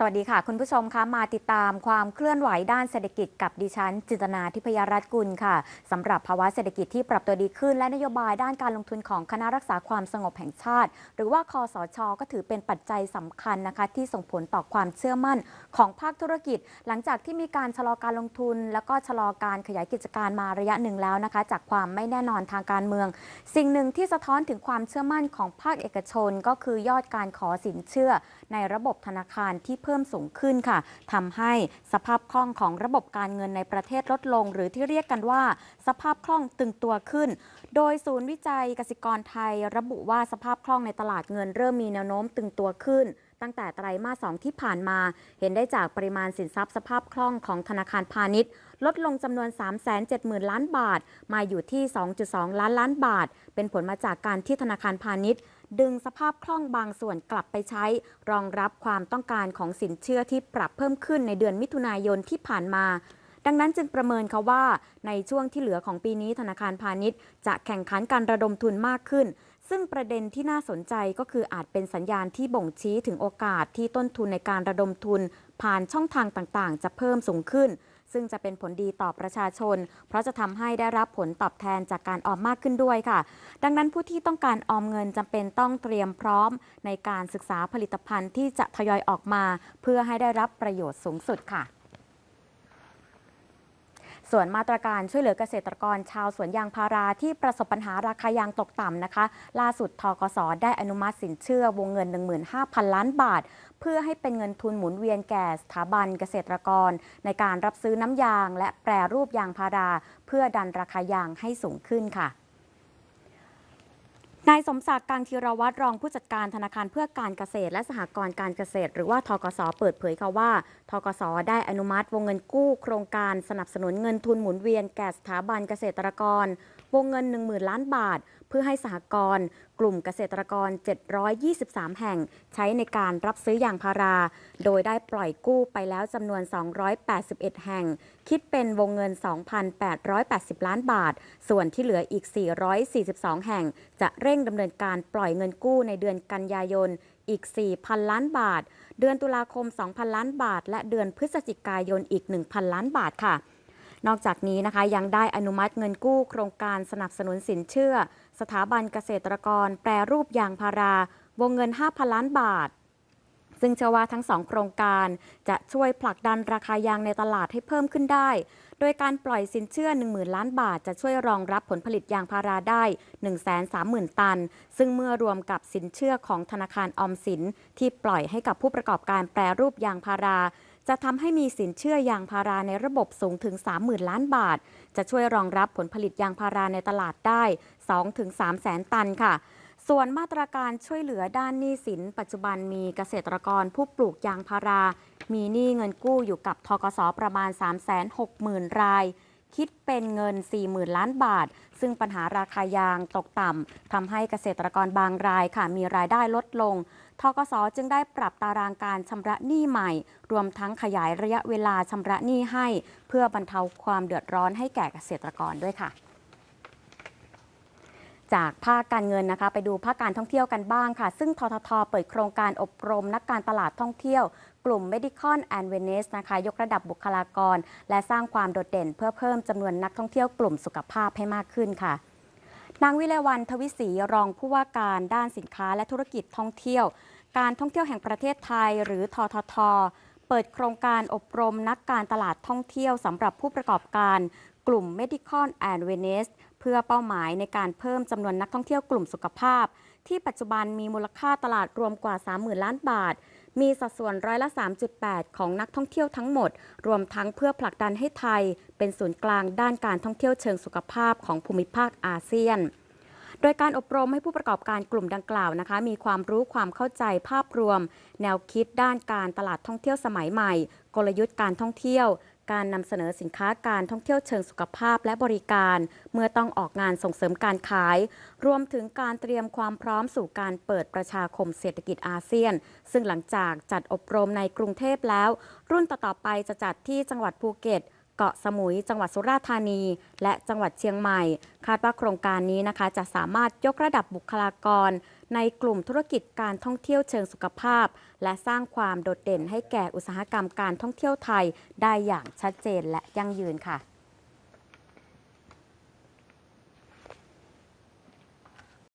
สวัสดีค่ะ คุณผู้ชมคะมาติดตามความเคลื่อนไหวด้านเศรษฐกิจกับดิฉัน จินตนาทิพยรัตน์กุลค่ะสำหรับภาวะเศรษฐกิจที่ปรับตัวดีขึ้น และนโยบายด้านการลงทุนของคณะรักษาความสงบแห่งชาติ หรือว่าคอสช ก็ถือเป็นปัจจัยสำคัญนะคะ ที่ส่งผลต่อความเชื่อมั่นของภาคธุรกิจ หลังจากที่มีการชะลอการลงทุน แล้วก็ชะลอการขยายกิจการมาระยะหนึ่งแล้วนะคะ จากความไม่แน่นอนทางการเมือง สิ่งหนึ่งที่สะท้อนถึงความเชื่อมั่นของภาคเอกชน ก็คือยอดการขอสินเชื่อ ในระบบธนาคารที่เพิ่มสูงขึ้นค่ะทำให้สภาพคล่องของระบบการเงินในประเทศลดลง หรือที่เรียกกันว่า สภาพคล่องตึงตัวขึ้น โดยศูนย์วิจัยกสิกรไทย ระบุว่าสภาพคล่องในตลาดเงินเริ่มมีแนวโน้มตึงตัวขึ้น ตั้งแต่ไตรมาสสองที่ผ่านมา เห็นได้จากปริมาณสินทรัพย์สภาพคล่องของธนาคารพาณิชย์ ลดลงจำนวน 370,000 ล้านบาท มาอยู่ที่ 2.2 ล้านล้านบาท เป็นผลมาจากการที่ธนาคารพาณิชย์ ดึงสภาพคล่องบางส่วนกลับไปใช้ รองรับความต้องการของสินเชื่อที่ปรับเพิ่มขึ้นในเดือนมิถุนายนที่ผ่านมาดังนั้นจึงประเมินค่ะว่าในช่วงที่เหลือของปีนี้ธนาคารพาณิชย์ จะแข่งขันการระดมทุนมากขึ้น ซึ่งประเด็นที่น่าสนใจก็คืออาจเป็นสัญญาณที่บ่งชี้ถึงโอกาสที่ต้นทุนในการระดมทุน ผ่านช่องทางต่างๆ จะเพิ่มสูงขึ้น ซึ่งจะเป็นผลดีต่อประชาชน เพราะจะทำให้ได้รับผลตอบแทนจากการออมมากขึ้นด้วยค่ะ ดังนั้นผู้ที่ต้องการออมเงินจำเป็นต้องเตรียมพร้อม ในการศึกษาผลิตภัณฑ์ที่จะทยอยออกมา เพื่อให้ได้รับประโยชน์สูงสุดค่ะ ส่วนมาตรการช่วยเหลือเกษตรกรชาวสวนยางพาราที่ประสบปัญหาราคายางตกต่ำนะคะ ล่าสุดทกสได้อนุมัติสินเชื่อวงเงิน 15,000 ล้านบาท เพื่อให้เป็นเงินทุนหมุนเวียนแก่สถาบันเกษตรกร ในการรับซื้อน้ำยาง และแปรรูปยางพารา เพื่อดันราคายางให้สูงขึ้นค่ะ นายสมศักดิ์กังธีรวัตรรองผู้จัดการธนาคารเพื่อการเกษตร และสหกรณ์การเกษตร หรือว่าทกสเปิดเผยค่ะว่าทกสได้อนุมัติวงเงินกู้โครงการสนับสนุนเงินทุนหมุนเวียนแก่สถาบันเกษตรกร วงเงิน 10,000 ล้านบาท เพื่อให้สหกรณ์กลุ่มเกษตรกร 723 แห่ง ใช้ในการรับซื้อยางพารา โดยได้ปล่อยกู้ไปแล้วจำนวน 281 แห่ง คิดเป็นวงเงิน 2,880 ล้านบาท ส่วนที่เหลืออีก 442 แห่ง จะเร่งดำเนินการปล่อยเงินกู้ในเดือนกันยายนอีก 4,000 ล้านบาท เดือนตุลาคม 2,000 ล้านบาท และเดือนพฤศจิกายนอีก 1,000 ล้านบาทค่ะ นอกจากนี้นะคะยังได้อนุมัติเงินกู้โครงการสนับสนุนสินเชื่อ สถาบันเกษตรกร แปรรูปยางพาราวงเงิน 5,000 ล้านบาท ซึ่งเชื่อว่าทั้งสองโครงการ จะช่วยผลักดันราคายางในตลาดให้เพิ่มขึ้นได้ โดยการปล่อยสินเชื่อ 10,000 ล้านบาท จะช่วยรองรับผลผลิตยางพาราได้ 130,000 ตัน ซึ่งเมื่อรวมกับสินเชื่อของธนาคารออมสิน ที่ปล่อยให้กับผู้ประกอบการแปรรูปยางพารา จะทำให้มีสินเชื่อยางพาราในระบบสูงถึง 30,000 ล้านบาท จะช่วยรองรับผลผลิตยางพาราในตลาดได้ 2-3แสนตันค่ะ ส่วนมาตรการช่วยเหลือด้านหนี้สิน ปัจจุบันมีเกษตรกรผู้ปลูกยางพารา มีหนี้เงินกู้อยู่กับทกสประมาณ 360,000 ราย คิดเป็นเงิน 40,000 ล้านบาท ซึ่งปัญหาราคายางตกต่ำทำให้เกษตรกรบางรายค่ะมีรายได้ลดลงทกสจึงได้ปรับตารางการชำระหนี้ใหม่ รวมทั้งขยายระยะเวลาชำระหนี้ให้ เพื่อบรรเทาความเดือดร้อนให้แก่เกษตรกรด้วยค่ะ จากภาคการเงินนะคะ ไปดูภาคการท่องเที่ยวกันบ้างค่ะ ซึ่งททท เปิดโครงการอบรมนักการตลาดท่องเที่ยว กลุ่ม Medical and Wellness นะคะ ยกระดับบุคลากร และสร้างความโดดเด่น เพื่อเพิ่มจำนวนนักท่องเที่ยวกลุ่มสุขภาพให้มากขึ้นค่ะนางวิเลวันทวิศรีรองผู้ว่าการด้านสินค้าและธุรกิจท่องเที่ยว การท่องเที่ยวแห่งประเทศไทย หรือททท เปิดโครงการอบรมนักการตลาดท่องเที่ยวสำหรับผู้ประกอบการ กลุ่ม Medical and Wellness เพื่อเป้าหมายในการเพิ่มจำนวนนักท่องเที่ยวกลุ่มสุขภาพ ที่ปัจจุบันมีมูลค่าตลาดรวมกว่า 30,000 ล้านบาท มีสัดส่วนร้อยละ 3.8 ของนักท่องเที่ยวทั้งหมด รวมทั้งเพื่อผลักดันให้ไทย เป็นศูนย์กลางด้านการท่องเที่ยวเชิงสุขภาพของภูมิภาคอาเซียนโดยการอบรมให้ผู้ประกอบการกลุ่มดังกล่าวนะคะ มีความรู้ความเข้าใจภาพรวม แนวคิดด้านการตลาดท่องเที่ยวสมัยใหม่ กลยุทธ์การท่องเที่ยว การนำเสนอสินค้าการท่องเที่ยวเชิงสุขภาพและบริการ เมื่อต้องออกงานส่งเสริมการขาย รวมถึงการเตรียมความพร้อมสู่การเปิดประชาคมเศรษฐกิจอาเซียน ซึ่งหลังจากจัดอบรมในกรุงเทพแล้ว รุ่นต่อๆไปจะจัดที่จังหวัดภูเก็ต เกาะสมุย จังหวัดสุราษฎร์ธานี และจังหวัดเชียงใหม่ คาดว่าโครงการนี้นะคะ จะสามารถยกระดับบุคลากร ในกลุ่มธุรกิจการท่องเที่ยวเชิงสุขภาพ และสร้างความโดดเด่นให้แก่อุตสาหกรรมการท่องเที่ยวไทย ได้อย่างชัดเจนและยั่งยืนค่ะ